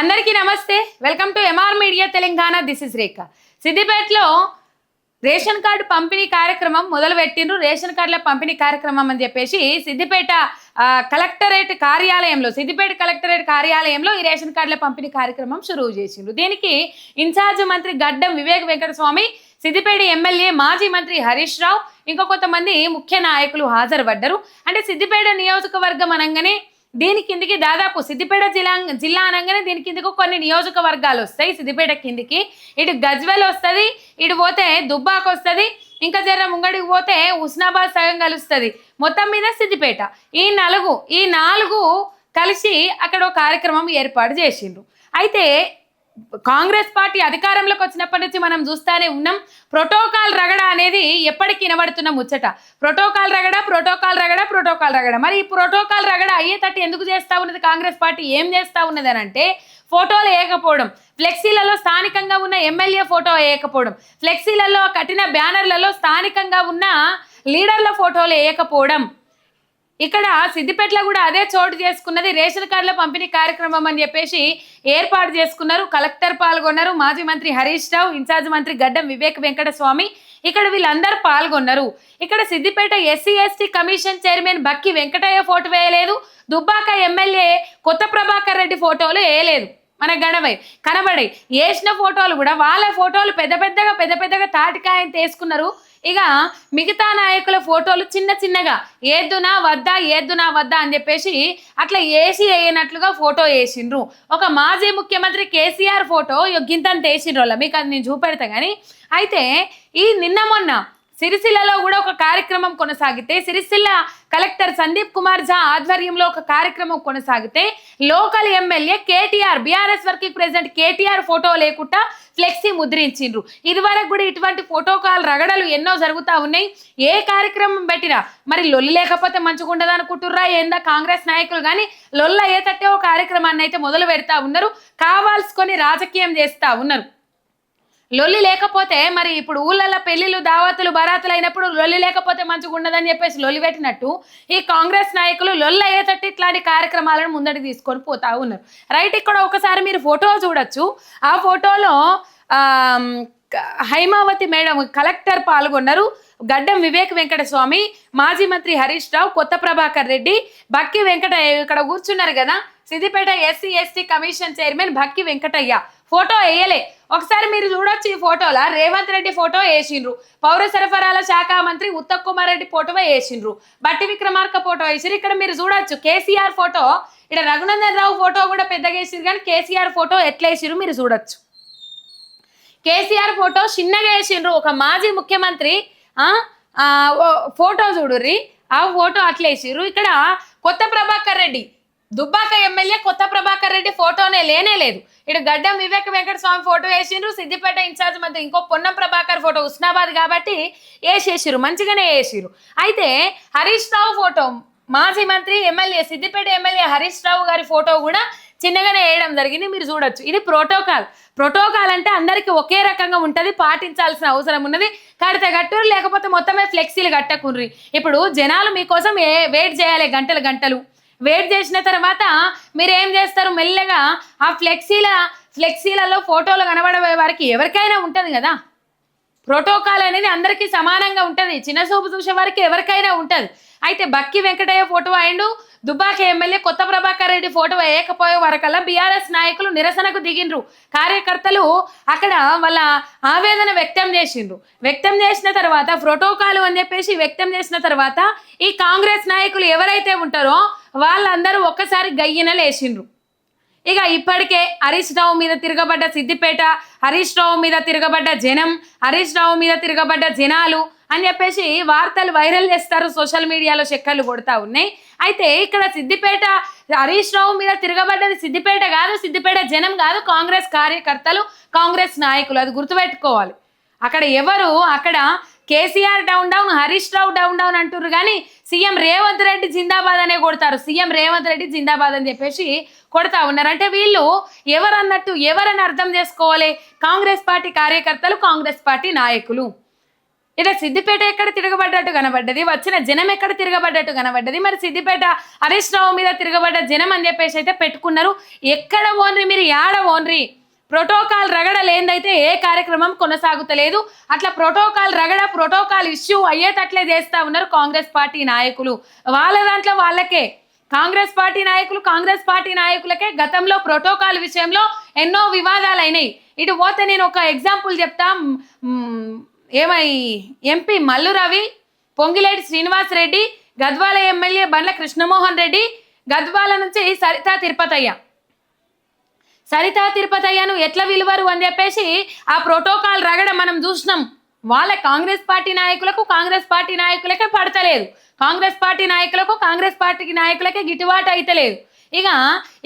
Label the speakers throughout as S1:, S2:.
S1: అందరికీ నమస్తే. Welcome to MR media Telangana this is Rekha సిద్దిపేటలో రేషన్ కార్డు పంపిణీ కార్యక్రమం మొదలుపెట్టిండ్రు. రేషన్ కార్డుల పంపిణీ కార్యక్రమం అని చెప్పేసి సిద్దిపేట కలెక్టరేట్ కార్యాలయంలో సిద్దిపేట కలెక్టరేట్ కార్యాలయంలో ఈ రేషన్ కార్డుల పంపిణీ కార్యక్రమం షురువు చేసిండ్రు. దీనికి ఇన్ఛార్జ్ మంత్రి గడ్డం వివేక్ వెంకటస్వామి సిద్దిపేట ఎమ్మెల్యే మాజీ మంత్రి హరీష్ రావు ఇంకా కొంతమంది ముఖ్య నాయకులు హాజరుపడ్డారు. అంటే సిద్దిపేట నియోజకవర్గం అనగానే దీని కిందికి దాదాపు సిద్దిపేట జిల్లా జిల్లా అనగానే దీని కిందకు కొన్ని నియోజకవర్గాలు వస్తాయి. సిద్దిపేట కిందికి ఇటు గజ్వెల్ వస్తుంది ఇటు పోతే దుబ్బాకు వస్తుంది ఇంకా జర ముంగడికి పోతే ఉస్నాబాద్ సగం కలుస్తుంది. మొత్తం మీద సిద్దిపేట. ఈ నలుగు ఈ నాలుగు కలిసి అక్కడ ఒక కార్యక్రమం ఏర్పాటు చేసిండ్రు. అయితే కాంగ్రెస్ పార్టీ అధికారంలోకి వచ్చినప్పటి నుంచి మనం చూస్తానే ఉన్నాం ప్రోటోకాల్ రగడ అనేది ఎప్పటికీ వినబడుతున్న ముచ్చట. ప్రోటోకాల్ రగడ ప్రోటోకాల్ రగడ ప్రోటోకాల్ రగడ. మరి ఈ ప్రోటోకాల్ రగడ అయ్యేటట్టు ఎందుకు చేస్తా ఉన్నది కాంగ్రెస్ పార్టీ? ఏం చేస్తా ఉన్నది అని అంటే ఫోటోలు వేయకపోవడం. ఫ్లెక్సీలలో స్థానికంగా ఉన్న ఎమ్మెల్యే ఫోటో వేయకపోవడం. ఫ్లెక్సీలలో కట్టిన బ్యానర్లలో స్థానికంగా ఉన్న లీడర్ల ఫోటోలు వేయకపోవడం. ఇక్కడ సిద్దిపేటలో కూడా అదే చోటు చేసుకున్నది రేషన్ కార్డుల పంపిణీ కార్యక్రమం అని చెప్పేసి ఏర్పాటు చేసుకున్నారు. కలెక్టర్ పాల్గొన్నారు. మాజీ మంత్రి హరీష్ రావు ఇన్ఛార్జ్ మంత్రి గడ్డం వివేక్ వెంకటస్వామి ఇక్కడ వీళ్ళందరూ పాల్గొన్నారు. ఇక్కడ Siddipet SC ST commission chairman Bakki Venkataiah photo వేయలేదు. దుబ్బాక ఎమ్మెల్యే కొత్త ప్రభాకర్ రెడ్డి ఫోటోలు వేయలేదు. మన గడవై కనబడాయి వేసిన ఫోటోలు కూడా వాళ్ళ ఫోటోలు పెద్ద పెద్దగా పెద్ద పెద్దగా తాటికాయని తీసుకున్నారు. ఇక మిగతా నాయకుల ఫోటోలు చిన్న చిన్నగా. ఏద్దునా వద్దా ఏద్దునా వద్దా అని చెప్పేసి అట్లా ఏసీ వేయనట్లుగా ఫోటో వేసిండ్రు. ఒక మాజీ ముఖ్యమంత్రి కేసీఆర్ ఫోటో గింతంత వేసిండ్రు వాళ్ళ. మీకు అది నేను చూపెడతా కానీ అయితే ఈ నిన్న మొన్న సిరిసిల్లలో కూడా ఒక కార్యక్రమం కొనసాగితే సిరిసిల్ల కలెక్టర్ సందీప్ కుమార్ ఝా ఆధ్వర్యంలో ఒక కార్యక్రమం కొనసాగితే local MLA KTR BRS working president KTR photo లేకుండా ఫ్లెక్సీ ముద్రించిండ్రు. ఇదివరకు కూడా ఇటువంటి ఫోటో కాల్ రగడలు ఎన్నో జరుగుతూ ఉన్నాయి. ఏ కార్యక్రమం పెట్టినా మరి లొల్లి లేకపోతే మంచిగా ఉండదు అనుకుంటుర్రా? ఏందా కాంగ్రెస్ నాయకులు కానీ లొల్ల అయ్యేటట్టే ఒక కార్యక్రమాన్ని అయితే మొదలు పెడతా ఉన్నారు. కావాల్సుకొని రాజకీయం చేస్తా ఉన్నారు. లొల్లి లేకపోతే మరి ఇప్పుడు ఊళ్ళల్లో పెళ్ళిళ్ళు దావతులు బరాతులు అయినప్పుడు లొల్లి లేకపోతే మంచిగా ఉండదని చెప్పేసి లొల్లి పెట్టినట్టు ఈ కాంగ్రెస్ నాయకులు లొల్లి అయ్యేటట్టు ఇట్లాంటి కార్యక్రమాలను ముందడి తీసుకొని పోతా ఉన్నారు. రైట్ ఇక్కడ ఒకసారి మీరు ఫోటో చూడొచ్చు. ఆ ఫోటోలో హైమావతి మేడం కలెక్టర్ పాల్గొన్నారు. గడ్డం వివేక్ వెంకటస్వామి మాజీ మంత్రి హరీష్ రావు కొత్త ప్రభాకర్ రెడ్డి బక్కి వెంకట ఇక్కడ కూర్చున్నారు కదా. Siddipet SC ST commission chairman భక్తి వెంకటయ్య. ఫోటో వేయలే. ఒకసారి మీరు చూడొచ్చు ఈ ఫోటోలా. రేవంత్ రెడ్డి ఫోటో వేసిండ్రు. పౌర సరఫరాల శాఖ మంత్రి ఉత్తమ్ కుమార్ రెడ్డి ఫోటో వేసిండ్రు. బట్టి విక్రమార్క ఫోటో వేసిరు ఇక్కడ మీరు చూడొచ్చు. కేసీఆర్ ఫోటో ఇక్కడ రఘునందన్ రావు ఫోటో కూడా పెద్దగా వేసిరు కానీ కేసీఆర్ ఫోటో ఎట్లా వేసిరు మీరు చూడొచ్చు. కేసీఆర్ ఫోటో చిన్నగా వేసిండ్రు. ఒక మాజీ ముఖ్యమంత్రి ఆ, ఫోటో చూడుర్రి. ఆ ఫోటో అట్లా వేసిర్రు ఇక్కడ కొత్త ప్రభాకర్ రెడ్డి దుబ్బాక ఎమ్మెల్యే కొత్త ప్రభాకర్ రెడ్డి ఫోటోనే లేనే లేదు. ఇటు గడ్డం వివేక వెంకట స్వామి ఫోటో వేసిండ్రు. సిద్దిపేట ఇన్ఛార్జ్ మధ్య ఇంకో పొన్నం ప్రభాకర్ ఫోటో ఉస్నాబాద్ కాబట్టి వేసేసిరు మంచిగానే వేసిరు అయితే హరీష్ రావు ఫోటో మాజీ మంత్రి ఎమ్మెల్యే సిద్దిపేట ఎమ్మెల్యే హరీష్ రావు గారి ఫోటో కూడా చిన్నగానే వేయడం జరిగింది. మీరు చూడొచ్చు. ఇది ప్రోటోకాల్. ప్రోటోకాల్ అంటే అందరికీ ఒకే రకంగా ఉంటుంది పాటించాల్సిన అవసరం ఉన్నది. కడితే కట్టురు లేకపోతే మొత్తమే ఫ్లెక్సీలు కట్టకుర్రి ఇప్పుడు జనాలు మీకోసం ఏ వెయిట్ చేయాలి గంటలు గంటలు. వెయిట్ చేసిన తర్వాత మీరు ఏం చేస్తారు? మెల్లగా ఆ ఫ్లెక్సీల ఫ్లెక్సీలలో ఫోటోలు కనబడే వారికి ఎవరికైనా ఉంటుంది కదా? ప్రోటోకాల్ అనేది అందరికీ సమానంగా ఉంటుంది. చిన్న చూపు చూసే వారికి ఎవరికైనా ఉంటుంది. అయితే బక్కి వెంకటయ్య ఫోటో అయిండు దుబ్బాక ఎమ్మెల్యే కొత్త ప్రభాకర్ రెడ్డి ఫోటో వేయకపోయే వరకల్లా బీఆర్ఎస్ నాయకులు నిరసనకు దిగిండ్రు. కార్యకర్తలు అక్కడ వాళ్ళ ఆవేదన వ్యక్తం చేసిండ్రు. వ్యక్తం చేసిన తర్వాత ప్రోటోకాలు అని చెప్పేసి వ్యక్తం చేసిన తర్వాత ఈ కాంగ్రెస్ నాయకులు ఎవరైతే ఉంటారో వాళ్ళందరూ ఒక్కసారి గయ్యన లేచిండ్రు. ఇక ఇప్పటికే హరీష్ రావు మీద తిరగబడ్డ సిద్దిపేట హరీష్ రావు మీద తిరగబడ్డ జనం హరీష్ రావు మీద తిరగబడ్డ జనాలు అని చెప్పేసి వార్తలు వైరల్ చేస్తారు. సోషల్ మీడియాలో చెక్కర్లు కొడతా ఉన్నాయి. అయితే ఇక్కడ సిద్దిపేట హరీష్ రావు మీద తిరగబడ్డది సిద్దిపేట కాదు సిద్దిపేట జనం కాదు కాంగ్రెస్ కార్యకర్తలు కాంగ్రెస్ నాయకులు. అది గుర్తుపెట్టుకోవాలి. అక్కడ ఎవరు? అక్కడ KCR down down Harish Rao down down అంటుర్రు. కానీ సీఎం రేవంత్ రెడ్డి జిందాబాద్ అనే కొడతారు. సీఎం రేవంత్ రెడ్డి జిందాబాద్ అని చెప్పేసి కొడతా ఉన్నారు. అంటే వీళ్ళు ఎవరన్నట్టు ఎవరని అర్థం చేసుకోవాలి? కాంగ్రెస్ పార్టీ కార్యకర్తలు కాంగ్రెస్ పార్టీ నాయకులు. ఇలా సిద్దిపేట ఎక్కడ తిరగబడ్డట్టు కనబడ్డది? వచ్చిన జనం ఎక్కడ తిరగబడ్డట్టు కనబడ్డది? మరి సిద్దిపేట హరీష్ రావు మీద తిరగబడ్డ జనం అని చెప్పేసి అయితే పెట్టుకున్నారు. ఎక్కడ ఓన్రి మీరు? యాడ ఓన్రి? ప్రోటోకాల్ రగడ లేనిదైతే ఏ కార్యక్రమం కొనసాగుతలేదు. అట్లా ప్రోటోకాల్ రగడ ప్రోటోకాల్ ఇష్యూ అయ్యేటట్లే చేస్తా ఉన్నారు కాంగ్రెస్ పార్టీ నాయకులు. వాళ్ళ దాంట్లో వాళ్ళకే. కాంగ్రెస్ పార్టీ నాయకులు కాంగ్రెస్ పార్టీ నాయకులకే గతంలో ప్రోటోకాల్ విషయంలో ఎన్నో వివాదాలు అయినాయి ఇటు పోతే నేను ఒక ఎగ్జాంపుల్ చెప్తా. ఏమై ఎంపీ మల్లు రవి పొంగిలేటి శ్రీనివాస్ రెడ్డి గద్వాల ఎమ్మెల్యే బండ్ల కృష్ణమోహన్ రెడ్డి గద్వాల నుంచి సరితా తిరుపతయ్య. సరితా తిరుపతయ్యను ఎట్లా విలువరు అని చెప్పేసి ఆ ప్రోటోకాల్ రగడ మనం చూసినాం. వాళ్ళ కాంగ్రెస్ పార్టీ నాయకులకు కాంగ్రెస్ పార్టీ నాయకులకే పడతలేదు. కాంగ్రెస్ పార్టీ నాయకులకు కాంగ్రెస్ పార్టీ నాయకులకే గిట్టుబాటు అయితలేదు ఇక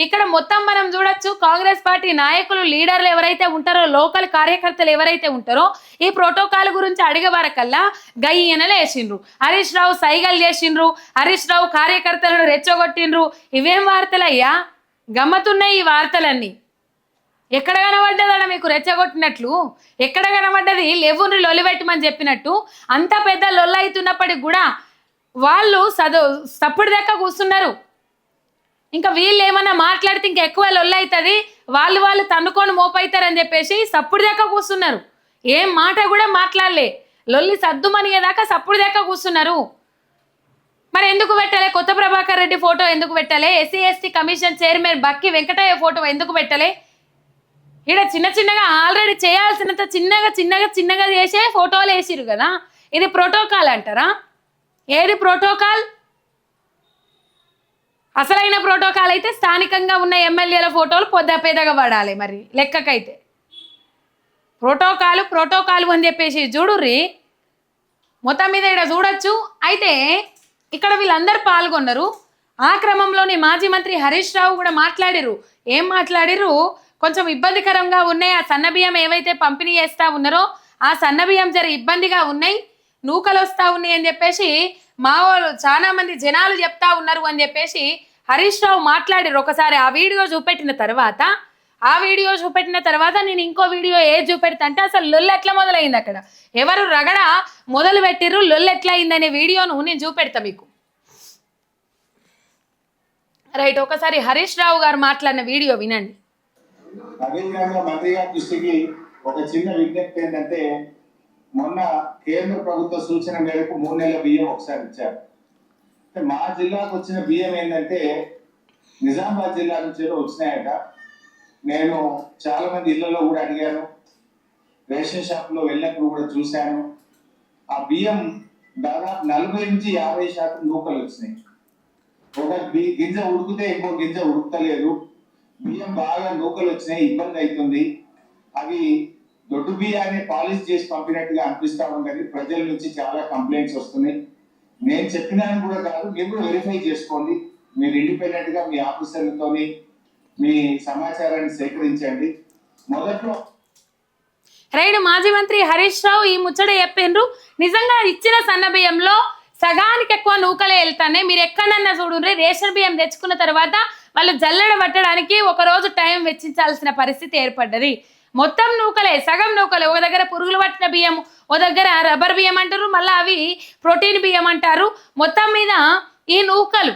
S1: ఇక్కడ మొత్తం మనం చూడొచ్చు కాంగ్రెస్ పార్టీ నాయకులు లీడర్లు ఎవరైతే ఉంటారో లోకల్ కార్యకర్తలు ఎవరైతే ఉంటారో ఈ ప్రోటోకాల్ గురించి అడిగే వరకల్లా గయ్యనలు వేసిండ్రు. హరీష్ రావు సైగలు చేసిండ్రు హరీష్ రావు కార్యకర్తలను రెచ్చగొట్టిండ్రు. ఇవేం వార్తలయ్యా? గమ్మతున్నాయి ఈ వార్తలన్నీ. ఎక్కడ కనబడ్డదడ మీకు రెచ్చగొట్టినట్లు? ఎక్కడ కనబడ్డది? లెవుని లొలిపెట్టమని చెప్పినట్టు? అంత పెద్ద లొల్ల అవుతున్నప్పటికి కూడా వాళ్ళు చదువు సప్పుడు దక్క కూర్చున్నారు. ఇంకా వీళ్ళు ఏమన్నా మాట్లాడితే ఇంకా ఎక్కువ లొల్ల అవుతుంది? వాళ్ళు వాళ్ళు తన్నుకొని మోపైతారని చెప్పేసి సప్పుడు దక్క కూర్చున్నారు. ఏం మాట కూడా మాట్లాడలే. లొల్లి సద్దుమనిగేదాకా సప్పుడు దక్క కూర్చున్నారు. మరి ఎందుకు పెట్టాలి? కొత్త ప్రభాకర్ రెడ్డి ఫోటో ఎందుకు పెట్టాలి? SC ST commission chairman Bakki Venkataiah photo ఎందుకు పెట్టాలి? ఈడ చిన్న చిన్నగా ఆల్రెడీ చేయాల్సినంత చిన్నగా చిన్నగా చిన్నగా చేసే ఫోటోలు వేసిరు కదా? ఇది ప్రోటోకాల్ అంటారా? ఏది ప్రోటోకాల్ అసలైన ప్రోటోకాల్ అయితే స్థానికంగా ఉన్న ఎమ్మెల్యేల ఫోటోలు పొద్దపేదగా పడాలి మరి లెక్కకైతే. ప్రోటోకాల్ ప్రోటోకాల్ అని చెప్పేసి చూడుర్రి. మొత్తం మీద ఇక్కడ చూడొచ్చు. అయితే ఇక్కడ వీళ్ళందరూ పాల్గొన్నారు. ఆ క్రమంలోనే మాజీ మంత్రి హరీష్ రావు కూడా మాట్లాడిరు ఏం మాట్లాడిరు కొంచెం ఇబ్బందికరంగా ఉన్నాయి. ఆ సన్న బియ్యం ఏవైతే పంపిణీ చేస్తా ఉన్నారో ఆ సన్న బియ్యం జర ఇబ్బందిగా ఉన్నాయి. నూకలు వస్తా ఉన్నాయి అని చెప్పేసి మా వాళ్ళు చాలా మంది జనాలు చెప్తా ఉన్నారు అని చెప్పేసి హరీష్ రావు మాట్లాడారు ఒకసారి. ఆ వీడియో చూపెట్టిన తర్వాత ఆ వీడియో చూపెట్టిన తర్వాత నేను ఇంకో వీడియో ఏ చూపెడతా అంటే అసలు లొల్లు ఎట్లా మొదలైంది అక్కడ? ఎవరు రగడ మొదలు పెట్టిర్రు లొల్లు ఎట్లా అయిందనే వీడియోను నేను చూపెడతా మీకు. రైట్ ఒకసారి హరీష్ రావు గారు మాట్లాడిన వీడియో వినండి.
S2: అదేవిధంగా మంత్రి గారి దృష్టికి ఒక చిన్న విజ్ఞప్తి ఏంటంటే మొన్న కేంద్ర ప్రభుత్వ సూచన మేరకు మూడు నెలల బియ్యం ఒకసారి ఇచ్చారు. అంటే మా జిల్లాకు వచ్చిన బియ్యం ఏంటంటే నిజామాబాద్ జిల్లా నుంచి వచ్చినాయట. నేను చాలా మంది ఇళ్ళలో కూడా అడిగాను. రేషన్ షాప్లో వెళ్ళినప్పుడు కూడా చూశాను. ఆ బియ్యం దాదాపు నలభై నుంచి యాభై శాతం నూకలు వచ్చినాయి. ఒక గింజ ఉడికితే ఇంకో గింజ ఉడుకుతలేదు. బియ్యం బాగా నూకలు వచ్చినాయి ఇబ్బంది అవుతుంది. అవి దొడ్డు బియ్యాన్ని పాలిష్ చేసి పంపినట్టుగా అనిపిస్తా ఉంటుంది ప్రజల నుంచి చాలా కంప్లైంట్స్ వస్తున్నాయి. నేను చెప్పినాను కూడా కాదు మీరు కూడా వెరిఫై చేసుకోండి. మీరు ఇండిపెండెంట్గా మీ ఆఫీసర్లతో మీ సమాచారాన్ని సేకరించండి. మొదట్లో
S1: రైట్ మాజీ మంత్రి హరీష్ రావు ఈ ముచ్చట చెప్పిండ్రు నిజంగా ఇచ్చిన సన్న బియ్యంలో సగానికి ఎక్కువ నూకలే వెళ్తానే మీరు ఎక్కడన్నా చూడండి రేషన్ బియ్యం తెచ్చుకున్న తర్వాత వాళ్ళు జల్లెడ పట్టడానికి ఒక రోజు టైం వెచ్చించాల్సిన పరిస్థితి ఏర్పడ్డది. మొత్తం నూకలే సగం నూకలే. ఒక దగ్గర పురుగులు పట్టిన బియ్యం ఒక దగ్గర రబ్బర్ బియ్యం అంటారు. మళ్ళీ అవి ప్రోటీన్ బియ్యం అంటారు. మొత్తం మీద ఈ నూకలు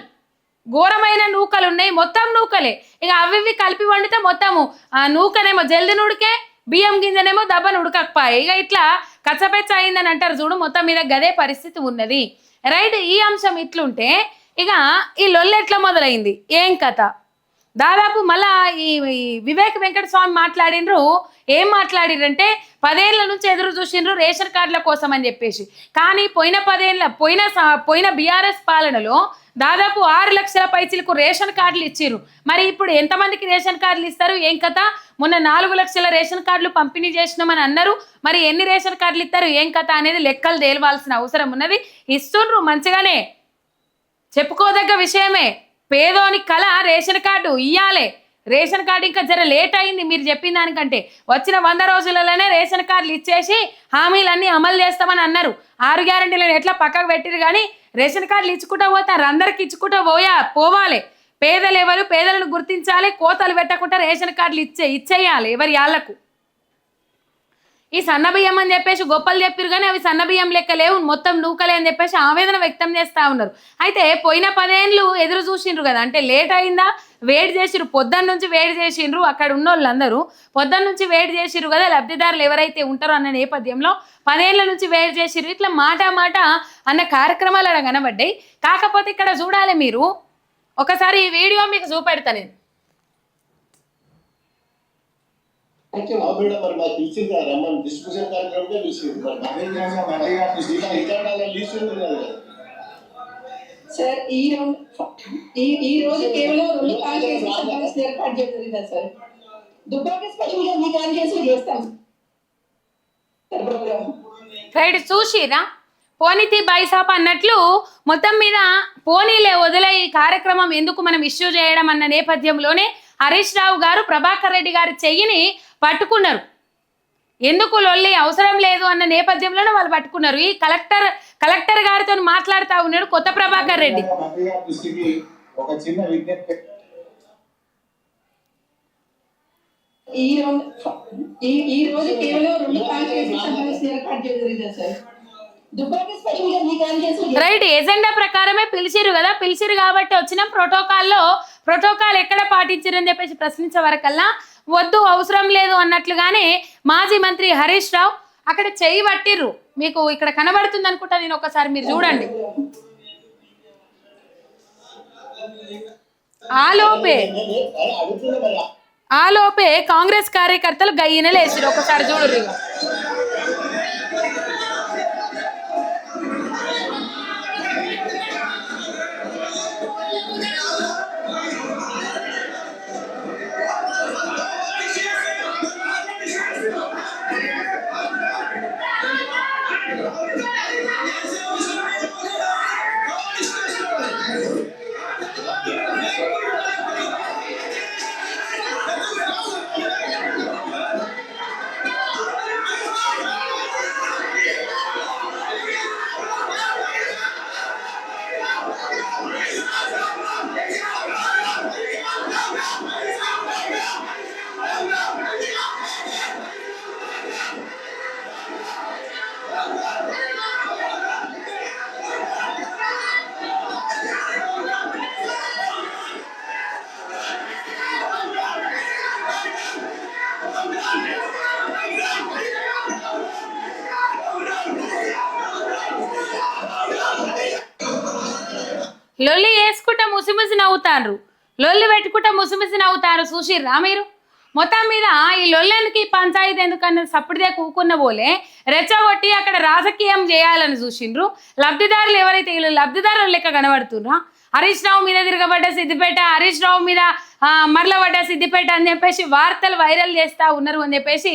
S1: ఘోరమైన నూకలు ఉన్నాయి. మొత్తం నూకలే. ఇక అవి ఇవి కలిపి వండితే మొత్తము. ఆ నూకనేమో జల్ది నుడికే బియ్యం గింజనేమో దెబ్బ ఉడకకపోయి ఇక ఇట్లా కచ్చపెచ్చ అయిందని అంటారు చూడు మొత్తం మీద గదే పరిస్థితి ఉన్నది. రైట్ ఈ అంశం ఇట్లుంటే ఇక ఈ లొల్లు ఎట్లా మొదలైంది? ఏం కథ? దాదాపు మళ్ళా ఈ వివేక్ వెంకట స్వామి మాట్లాడినరు. ఏం మాట్లాడిరంటే పదేళ్ళ నుంచి ఎదురు చూసిండ్రు రేషన్ కార్డుల కోసం అని చెప్పేసి. కానీ పోయిన పదేళ్ళ పోయిన స- పోయిన బీఆర్ఎస్ పాలనలో దాదాపు ఆరు లక్షల పైసలకు రేషన్ కార్డులు ఇచ్చిర్రు. మరి ఇప్పుడు ఎంతమందికి రేషన్ కార్డులు ఇస్తారు? ఏం కథ? మొన్న నాలుగు లక్షల రేషన్ కార్డులు పంపిణీ చేసినామని అన్నారు. మరి ఎన్ని రేషన్ కార్డులు ఇస్తారు? ఏం కథ అనేది లెక్కలు తేలవాల్సిన అవసరం ఉన్నది. ఇస్తుండ్రు మంచిగానే. చెప్పుకోదగ్గ విషయమే. పేదోని కళ రేషన్ కార్డు ఇయ్యాలే. రేషన్ కార్డు ఇంకా జర లేట్ అయింది మీరు చెప్పిన దానికంటే. వచ్చిన వంద రోజులలోనే రేషన్ కార్డులు ఇచ్చేసి హామీలన్నీ అమలు చేస్తామని అన్నారు. ఆరు గ్యారంటీలను ఎట్లా పక్కకు పెట్టిరు కానీ రేషన్ కార్డులు ఇచ్చుకుంటూ పోతారు అందరికి ఇచ్చుకుంటూ పోయా పోవాలి. పేదలు ఎవరు పేదలను గుర్తించాలి కోతలు పెట్టకుండా రేషన్ కార్డులు ఇచ్చే ఇచ్చేయాలి ఎవరి యాళ్ళకు ఈ సన్న బియ్యం అని చెప్పేసి గొప్పలు చెప్పారు కానీ అవి సన్న బియ్యం లెక్క లేవు. మొత్తం నూకలే అని చెప్పేసి ఆవేదన వ్యక్తం చేస్తా ఉన్నారు. అయితే పోయిన పదేళ్ళు ఎదురు చూసిండ్రు కదా అంటే లేట్ అయిందా? వేడి చేసిరు పొద్దున్న నుంచి వేడి చేసిండ్రు. అక్కడ ఉన్న వాళ్ళందరూ పొద్దున్న నుంచి వేడి చేసిరు కదా లబ్ధిదారులు ఎవరైతే ఉంటారో అన్న నేపథ్యంలో పదేళ్ళ నుంచి వేడి చేసిరు ఇట్లా మాట మాట అన్న కార్యక్రమాలు అక్కడ కనబడ్డాయి. కాకపోతే ఇక్కడ చూడాలి మీరు. ఒకసారి ఈ వీడియో మీకు చూపెడతా నేను.
S3: ఆ మేడం మరి మాకు పిలిచింది కదా రమ్మని. డిస్ట్రిబ్యూషన్ కార్యక్రమం పిలిచింది మరి. మాకు
S2: నవీన్ గాంధీ మంత్రి గారి దృష్టికి
S3: ఇలా ఇతర లీస్ట్ ఉంది కదా.
S4: సార్ ఈ రెండు ఈ ఈ రోజు కేవలం రెండు ఏర్పాటు చేయడం సార్. దుబ్బాక స్పెషల్గా మీ కాంగ్రెస్ చేస్తాం.
S1: రైట్ చూసిరా? పోనీతి బైసాప్ అన్నట్లు మొత్తం మీద పోనీలే వదిలే ఈ కార్యక్రమం ఎందుకు మనం ఇష్యూ చేయడం అన్న నేపథ్యంలోనే హరీష్ రావు గారు ప్రభాకర్ రెడ్డి గారి చెయ్యిని పట్టుకున్నారు. ఎందుకు లొల్లి అవసరం లేదు అన్న నేపథ్యంలోనే వాళ్ళు పట్టుకున్నారు. ఈ కలెక్టర్ కలెక్టర్ గారితో మాట్లాడుతూ ఉన్నాడు కొత్త ప్రభాకర్ రెడ్డి.
S4: ఈ ఈ రోజు కేవలం రెండు
S1: రైట్ ఎజెండా ప్రకారమే పిలిచిరు కదా. పిలిచిరు కాబట్టి వచ్చిన. ప్రోటోకాల్లో ప్రోటోకాల్ ఎక్కడ పాటించారని చెప్పేసి ప్రశ్నించే వరకల్లా వద్దు అవసరం లేదు అన్నట్లుగానే మాజీ మంత్రి హరీష్ రావు అక్కడ చెయ్యి పట్టిర్రు. మీకు ఇక్కడ కనబడుతుంది అనుకుంటా నేను ఒకసారి మీరు చూడండి. ఆలోపే ఆలోపే కాంగ్రెస్ కార్యకర్తలు గయ్యన లేచిరు ఒకసారి చూడరు లొల్లి వేసుకుంటా ముసిముసి నవ్వుతారు లొల్లి పెట్టుకుంటా ముసిముసి నవ్వుతారు చూసిర్రా మీరు? మొత్తం మీద ఈ లొల్లెనికి పంచాయతీ ఎందుకన్నది సప్పుడుదే కూకున్న పోలే రెచ్చగొట్టి అక్కడ రాజకీయం చేయాలని చూసిండ్రు. లబ్ధిదారులు ఎవరైతే వీళ్ళు లబ్ధిదారులు లెక్క కనబడుతున్నా హరీష్ రావు మీద తిరగబడ్డ సిద్దిపేట హరీష్ రావు మీద ఆ, సిద్దిపేట అని చెప్పేసి వార్తలు వైరల్ చేస్తా ఉన్నారు అని చెప్పేసి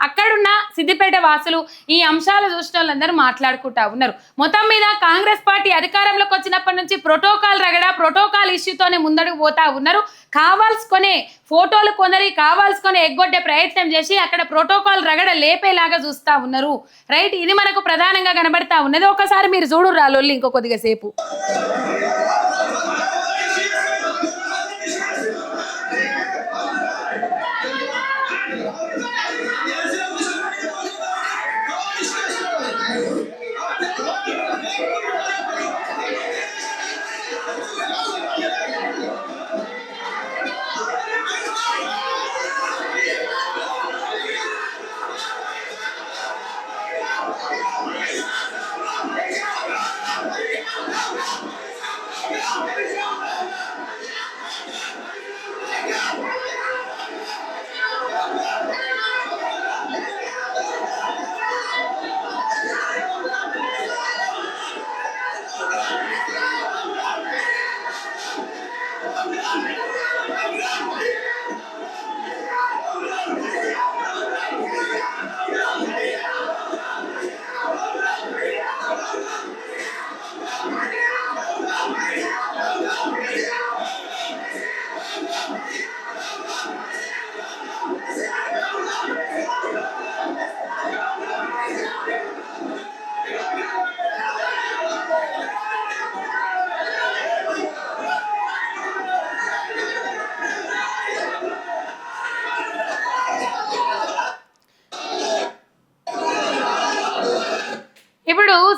S1: అక్కడున్న సిద్దిపేట వాసులు ఈ అంశాలు చూసిన వాళ్ళందరూ మాట్లాడుకుంటా ఉన్నారు. మొత్తం మీద కాంగ్రెస్ పార్టీ అధికారంలోకి వచ్చినప్పటి నుంచి ప్రోటోకాల్ రగడ ప్రోటోకాల్ ఇష్యూతోనే ముందడుగు పోతా ఉన్నారు. కావాల్సుకొనే ఫోటోలు కొందరి కావాల్సుకొని ఎగ్గొట్టే ప్రయత్నం చేసి అక్కడ ప్రోటోకాల్ రగడ లేపేలాగా చూస్తా ఉన్నారు. రైట్ ఇది మనకు ప్రధానంగా కనబడతా ఉన్నది. ఒకసారి మీరు చూడు రాలొల్లి ఇంకో కొద్దిగా సేపు.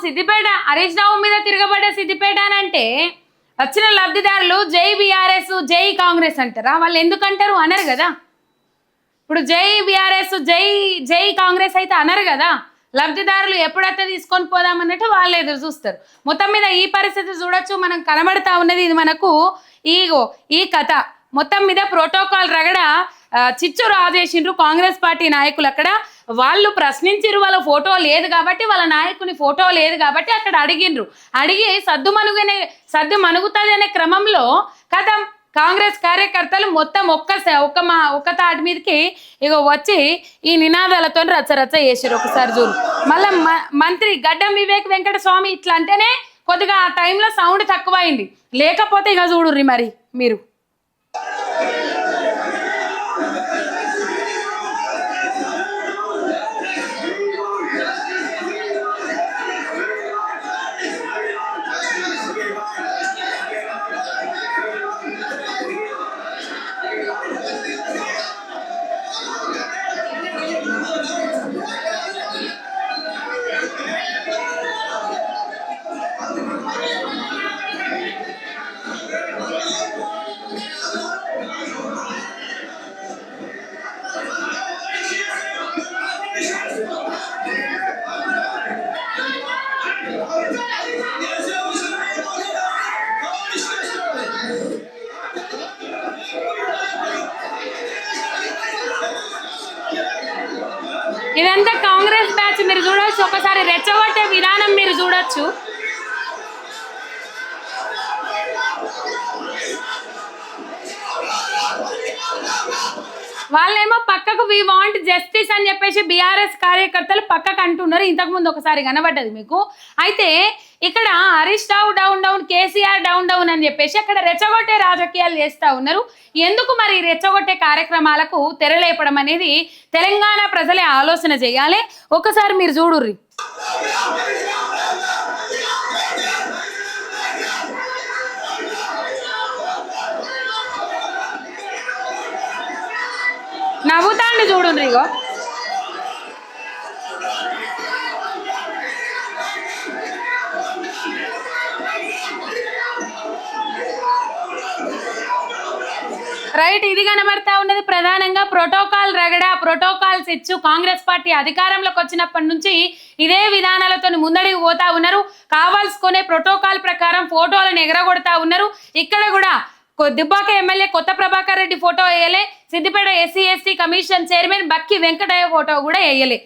S1: సిద్దిపేట హరీష్ రావు మీద తిరగబడ్డ సిద్దిపేట అని అంటే వచ్చిన లబ్ధిదారులు జై బీఆర్ఎస్ జై కాంగ్రెస్ అంటారా? వాళ్ళు ఎందుకంటారు? అనరు కదా. ఇప్పుడు జై బీఆర్ఎస్ జై జై కాంగ్రెస్ అయితే అనరు కదా. లబ్ధిదారులు ఎప్పుడైతే తీసుకొని పోదామన్నట్టు వాళ్ళు ఎదురు చూస్తారు. మొత్తం మీద ఈ పరిస్థితి చూడొచ్చు మనం కనబడతా ఉన్నది ఇది మనకు. ఈగో ఈ కథ. మొత్తం మీద ప్రోటోకాల్ రగడ ఆ, చిచ్చు రాజేసిండ్రు కాంగ్రెస్ పార్టీ నాయకులు అక్కడ. వాళ్ళు ప్రశ్నించారు వాళ్ళ ఫోటో లేదు కాబట్టి వాళ్ళ నాయకుని ఫోటో లేదు కాబట్టి అక్కడ అడిగిండ్రు అడిగి సద్దు మనుగనే సద్దు మనుగుతుంది అనే క్రమంలో కథం కాంగ్రెస్ కార్యకర్తలు మొత్తం ఒక్క ఒక్క మా ఒక్క తాటి మీదకి ఇక వచ్చి ఈ నినాదాలతో రచ్చ చేశారు ఒకసారి చూడు. మళ్ళీ మంత్రి గడ్డం వివేక్ వెంకట స్వామి ఇట్లా అంటేనే కొద్దిగా ఆ టైంలో సౌండ్ తక్కువైంది. లేకపోతే ఇక చూడుర్రి మరి మీరు. ఒకసారి రెచ్చగొట్టే విధానం మీరు చూడొచ్చు. వాళ్ళేమో పక్కకు వి వాంట్ జస్టిస్ అని చెప్పేసి బీఆర్ఎస్ కార్యకర్తలు పక్కకు అంటున్నారు. ఇంతకు ముందు ఒకసారి కనబడ్డది మీకు. అయితే ఇక్కడ Harish Rao down down KCR down down అని చెప్పేసి అక్కడ రెచ్చగొట్టే రాజకీయాలు చేస్తూ ఉన్నారు. ఎందుకు మరి రెచ్చగొట్టే కార్యక్రమాలకు తెరలేపడం అనేది తెలంగాణ ప్రజలే ఆలోచన చేయాలి. ఒకసారి మీరు చూడుర్రి. నవ్వుతాండి చూడండి ఇగో. రైట్ ఇది కనబడతా ఉన్నది ప్రధానంగా ప్రోటోకాల్ రగడ ప్రోటోకాల్స్ ఇచ్చు కాంగ్రెస్ పార్టీ అధికారంలోకి వచ్చినప్పటి నుంచి ఇదే విధానాలతో ముందడికి పోతా ఉన్నారు. కావాల్సుకునే ప్రోటోకాల్ ప్రకారం ఫోటోలను ఎగరగొడతా ఉన్నారు. ఇక్కడ కూడా దుబ్బాక ఎమ్మెల్యే కొత్త ప్రభాకర్ రెడ్డి ఫోటో వేయలే. Siddipet SC ST commission chairman Bakki Venkataiah photo కూడా వేయలే.